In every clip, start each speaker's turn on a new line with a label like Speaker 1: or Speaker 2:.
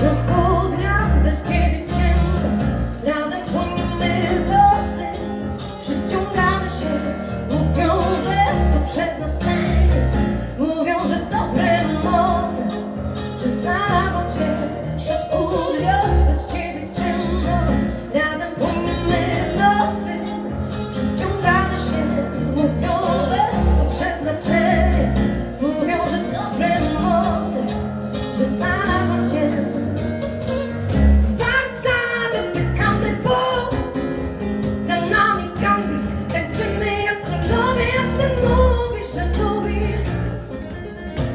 Speaker 1: Может,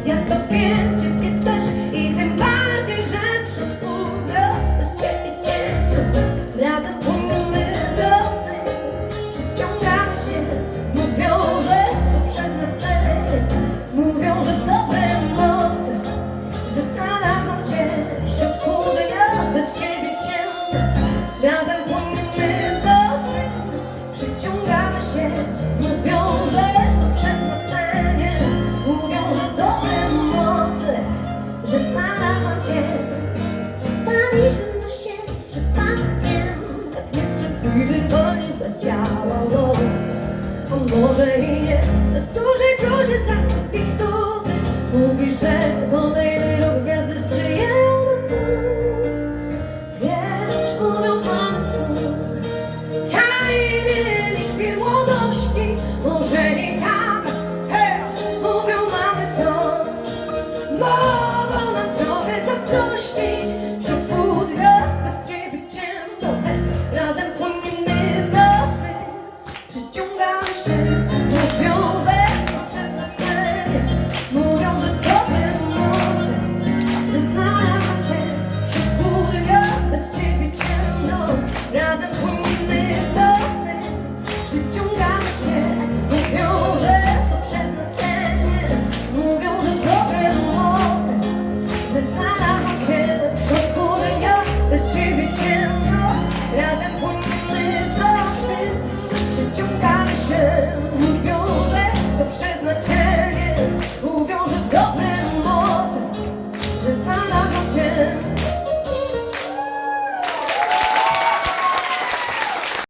Speaker 1: Ja to wiem, ciebie też i tym bardziej, że wśród ulic z ciebie ciemno Razem płynnych nocy przyciągamy się. Mówią, że to przeznaczenie. Mówią, że dobre moce Że znalazłam cię w środku dnia. Bez ciebie ciemno. Poznaliśmy na się przypadkiem Tak jak przewidywanie zadziałało On może i nie chce tu